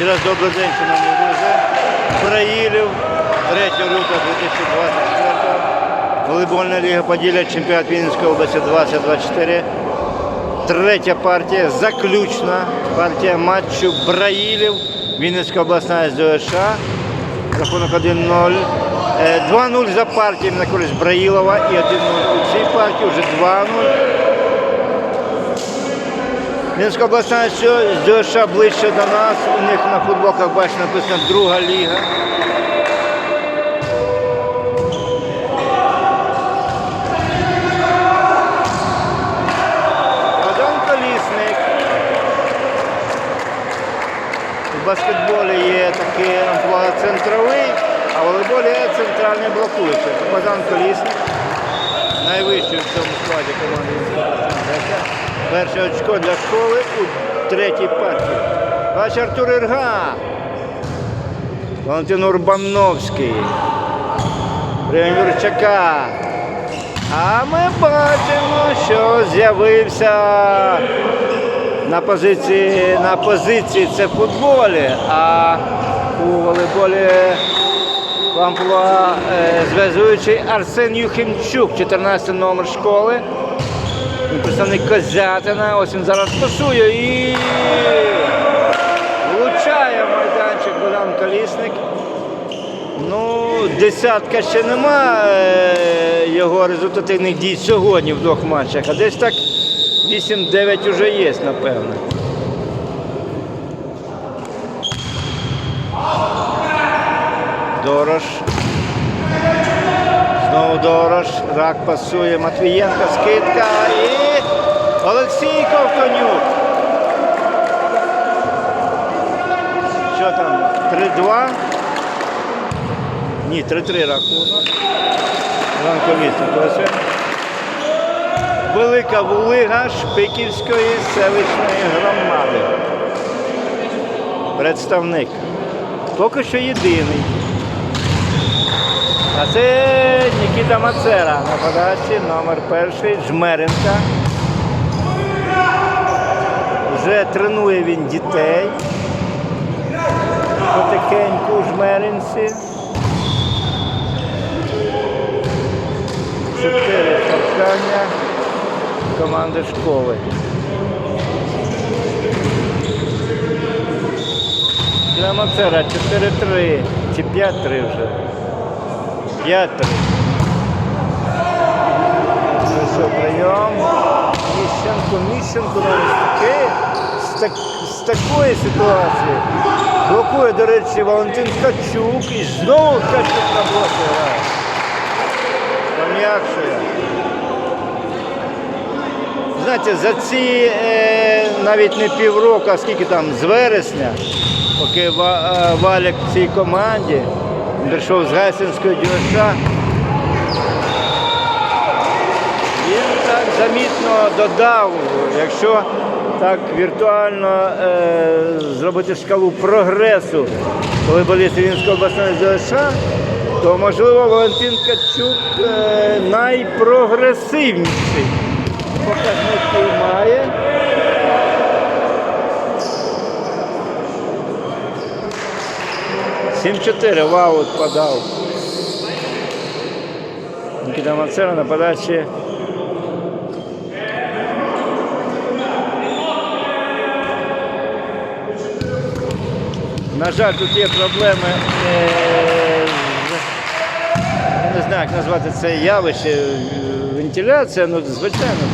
Ще раз добрий день, шановні друзі. Браїлів, 3 лютого 2024 Волейбольна ліга Поділля, чемпіонат Вінницької області 2024. Третя партія, заключна партія матчу Браїлів, Вінницька обласна СДОШ. Рахунок 1-0. Е, 2-0 за партіями на користь Браїлова і 1-0 у цій партії, вже 2-0. Вінницька обласна СДОШ ближче до нас. У них на футболках бачите написано друга ліга. У баскетболі є такий амплуа центровий, а в волейболі є центральний блокуючий. Богдан Колісник. Найвищий в цьому складі команди. Перше очко для школи у третій партії. Бач Артур Ірга. Валентин Урбановський. Прийом Юрчака. А ми бачимо, що з'явився на позиції, на позиції це в футболі, а у волейболі амплуа е, зв'язуючий Арсен Юхимчук, 14 номер школи. Представник Козятина. Ось він зараз пасує і влучає майданчик Богдан Колісник. Ну, десятка ще нема е, його результативних дій сьогодні в двох матчах, а десь так 8-9 вже є, напевно. Дорош. Знову Дорош. Рак пасує. Матвієнко скидка і Олексій Ковтонюк. Що там? 3-2. Ні, 3-3 рахунок. Ранковісно. Велика вулига Шпиківської селищної громади. Представник. Поки що єдиний. А це Нікіта Мацера на подачі, номер перший, Жмеренка. Вже тренує він дітей. Потихеньку Жмеринці. Чотири торкання команди школи. Для Мацера 4-3 чи 5-3 вже. 5-3. Прийшов прийом. Міщенко, Міщенко на з, так, з такої ситуації. Блокує, до речі, Валентин Ткачук і знову Ткачук на блоці грає. Пом'якшує. Знаєте, за ці е, навіть не півроку, а скільки там, з вересня, поки е, Валік в цій команді, прийшов з Гайсинської ДЮСШ, він так замітно додав, якщо так віртуально е, зробити шкалу прогресу, коли болість Вінської обласної ЗСШ, то можливо Валентин Качук е, найпрогресивніший 7-4, вау, подав. Нікіта Мацера на подачі. На жаль, тут є проблеми. Е, я не знаю, як назвати це явище. Вентиляція, ну звичайно.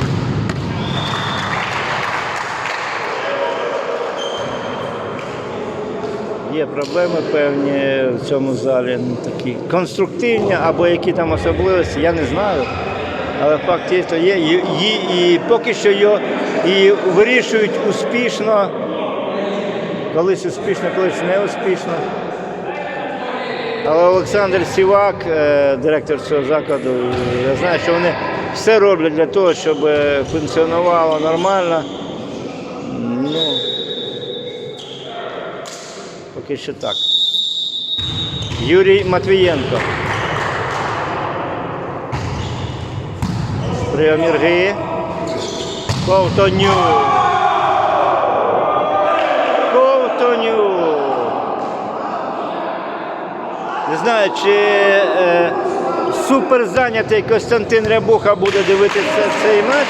Є проблеми певні в цьому залі, ну, такі конструктивні або які там особливості, я не знаю. Але факт є, що є. І, і, і поки що його і вирішують успішно, колись успішно, колись не успішно. Але Олександр Сівак, е, директор цього закладу, я знаю, що вони все роблять для того, щоб е, функціонувало нормально. Поки що так. Юрій Матвієнко. Прийом Ірги. Ковтонюк. Ковтонюк. Не знаю, чи е, супер зайнятий Костянтин Рябуха буде дивитися цей матч.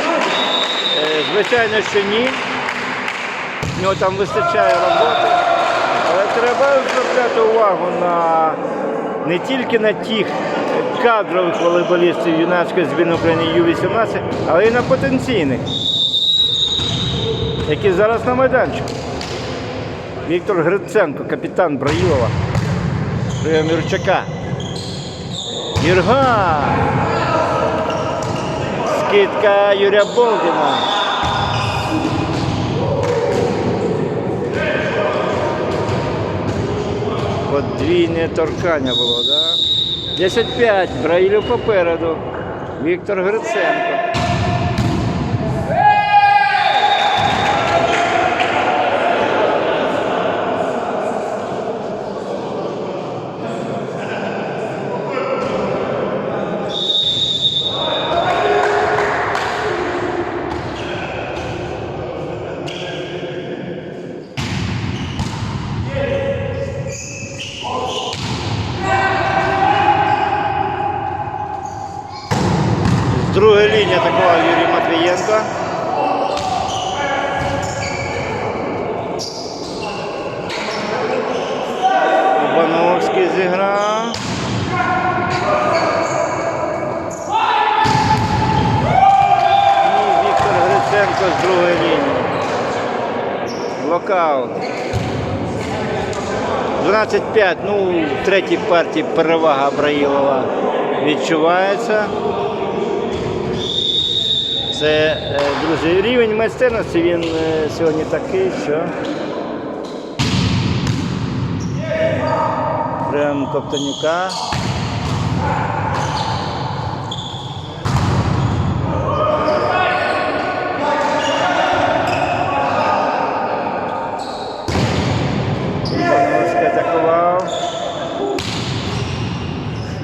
Е, звичайно, що ні. У нього там вистачає роботи. Треба звертати увагу на не тільки на тих кадрових волейболістів юнацької збірної України Ю-18, але й на потенційних, які зараз на майданчику. Віктор Гриценко, капітан Браїлова. Прийом Юрчака. Юрга. Скидка Юрія Болдіна. Подвійне торкання було, так? Да? 10-5. Браїлю попереду. Віктор Гриценко. З другої лінії атакував Юрій Матвієнко. Бановський зіграв. Ну, Віктор Гриценко з другої лінії. Локаут. 12-5. Ну, в третій партії перевага Абраїлова відчувається. Це, е, друзі, рівень майстерності він е, сьогодні такий, що прям Коптанюка.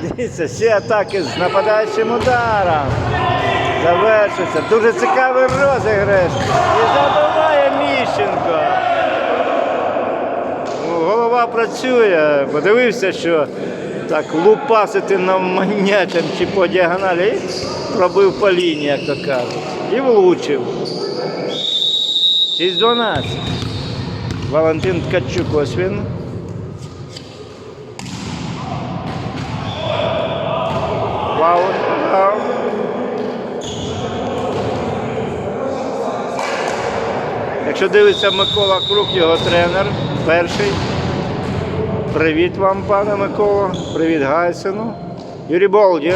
Дивіться, всі атаки з нападаючим ударом. Завершиться. Дуже цікавий розіграш. І забиває Міщенко. Голова працює. Подивився, що так лупасити навманячем чи по діагоналі. І пробив по лінії, як то кажуть. І влучив. 6-12. Валентин Ткачук ось він. Фаул. Фаул. Якщо дивиться Микола Крук, його тренер, перший. Привіт вам, пане Микола. Привіт Гайсину. Юрій Болдін.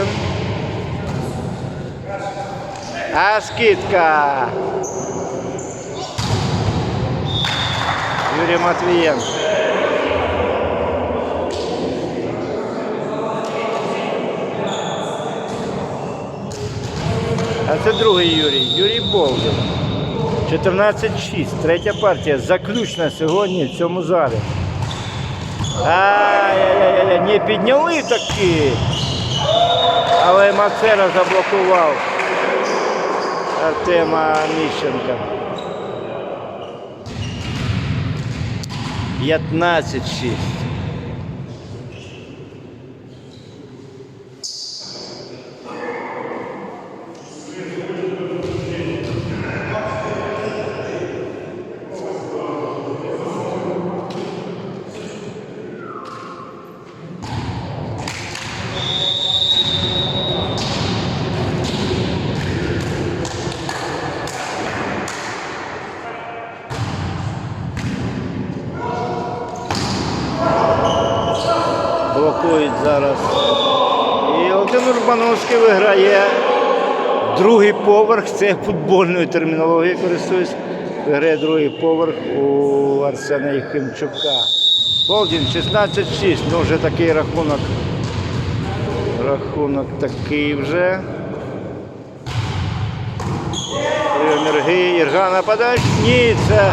А скидка. Юрій Матвієнко. А це другий Юрій. Юрій Болдин. 14-6. Третя партія. Заключна сьогодні в цьому залі. Ай-яй-яй, не підняли таки. Але Мацера заблокував Артема Міщенка. 15-6. Блокують зараз. І Володимир Урбановський виграє другий поверх. Це футбольною термінологією користуюсь. Виграє другий поверх у Арсена Єхимчука. Болдін 16-6. Ну вже такий рахунок. Рахунок такий вже. Прийом Ірга нападають. Ні, це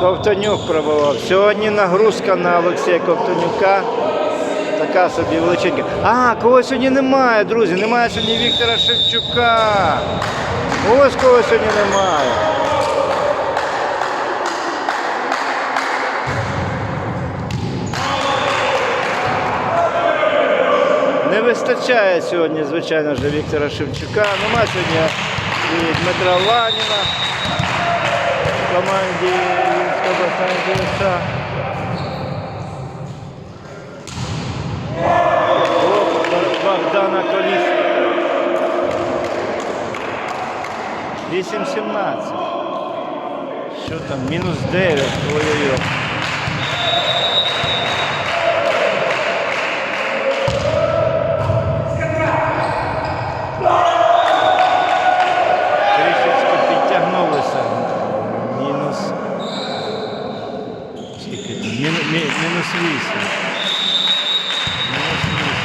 Ковтонюк пробував. Сьогодні нагрузка на Олексія Ковтонюка. Така собі величенька. А, кого сьогодні немає, друзі. Немає сьогодні Віктора Шевчука. Ось кого сьогодні немає. Не вистачає сьогодні, звичайно ж, Віктора Шевчука. Нема сьогодні і Дмитра Ланіна в команді Вінського обласної 8-17. Що там? Мінус 9. Ой-ой-ой. Трішечки підтягнулися. Мінус. Скільки там? Міну- мі- Мінус 8. Мінус 8.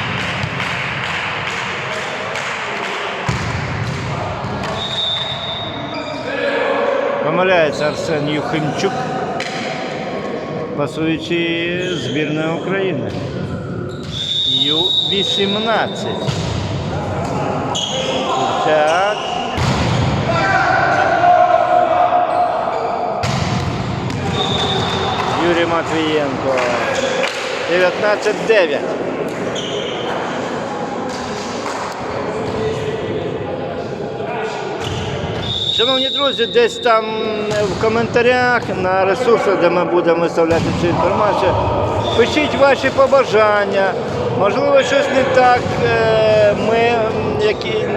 Помиляється Арсен Юхимчук, пасуючи збірної України. Ю-18. Так. Юрій Матвієнко. 19-9. Шановні друзі, десь там в коментарях на ресурсах, де ми будемо виставляти цю інформацію, пишіть ваші побажання. Можливо, щось не так, е, ми, які,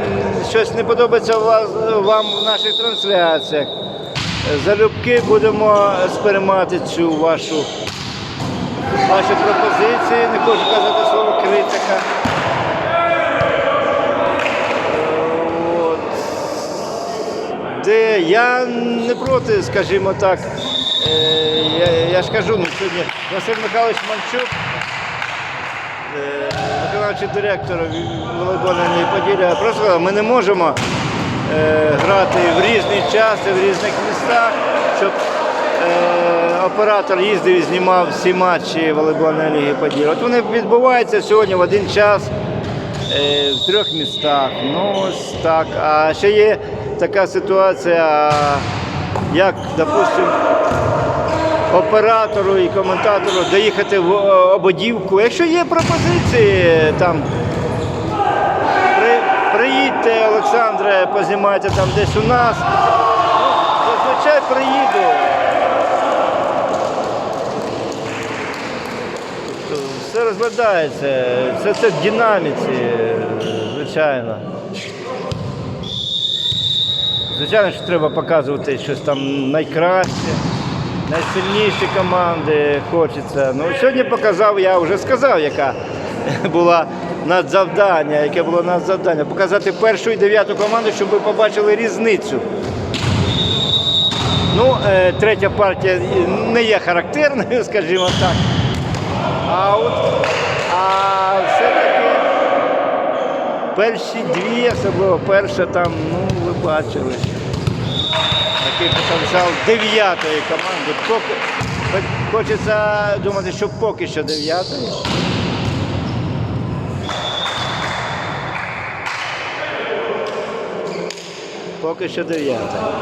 щось не подобається вам в наших трансляціях. Залюбки будемо сприймати цю вашу, ваші пропозиції. Не хочу казати слово критика. Де я не проти, скажімо так. Е, я, я ж кажу, ну, сьогодні Василь Михайлович Манчук, е, виконавчий директор волейбольної Поділля, просто ми не можемо е, грати в різні часи, в різних містах, щоб е, оператор їздив і знімав всі матчі волейбольної ліги Поділля. От вони відбуваються сьогодні в один час е, в трьох містах. Ну ось так. А ще є така ситуація, як, допустимо, оператору і коментатору доїхати в е, ободівку. Якщо є пропозиції, там при, приїдьте, Олександре, познімайте там десь у нас. Ну, зазвичай приїду. Все розглядається, все це в динаміці, звичайно. Звичайно, що треба показувати щось там найкраще, найсильніші команди хочеться. Ну, сьогодні показав, я вже сказав, яка була надзавдання, яке було надзавдання. Показати першу і дев'яту команду, щоб ви побачили різницю. Ну, е, третя партія не є характерною, скажімо так. А от а все-таки перші дві, особливо перша там, ну, ви бачили. Такий потенціал дев'ятої команди. Поки, хочеться думати, що поки що дев'ятої. Поки що дев'ята.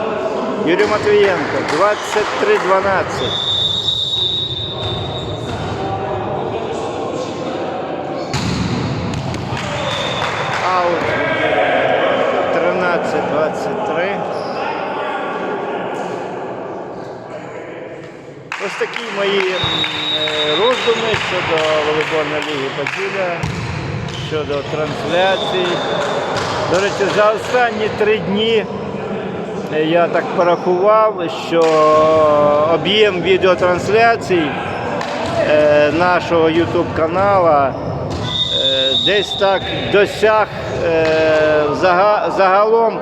Юрій Матвієнко, 23-12. 13-23. Ось такі мої е, роздуми щодо волейбольної ліги Поділля, щодо трансляцій. До речі, за останні три дні е, я так порахував, що об'єм відеотрансляцій е, нашого YouTube канала Е, десь так досяг загалом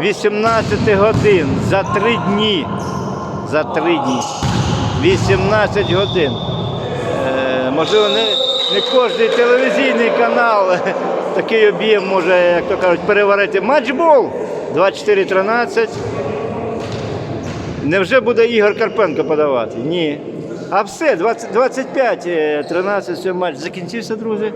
18 годин за три дні. За три дні. 18 годин. Е, Можливо, не, не кожен телевізійний канал такий об'єм може, як то кажуть, переварити. Матчбол 24-13. Невже буде Ігор Карпенко подавати? Ні. А все, 25, е, 13, матч закінчився, друзі.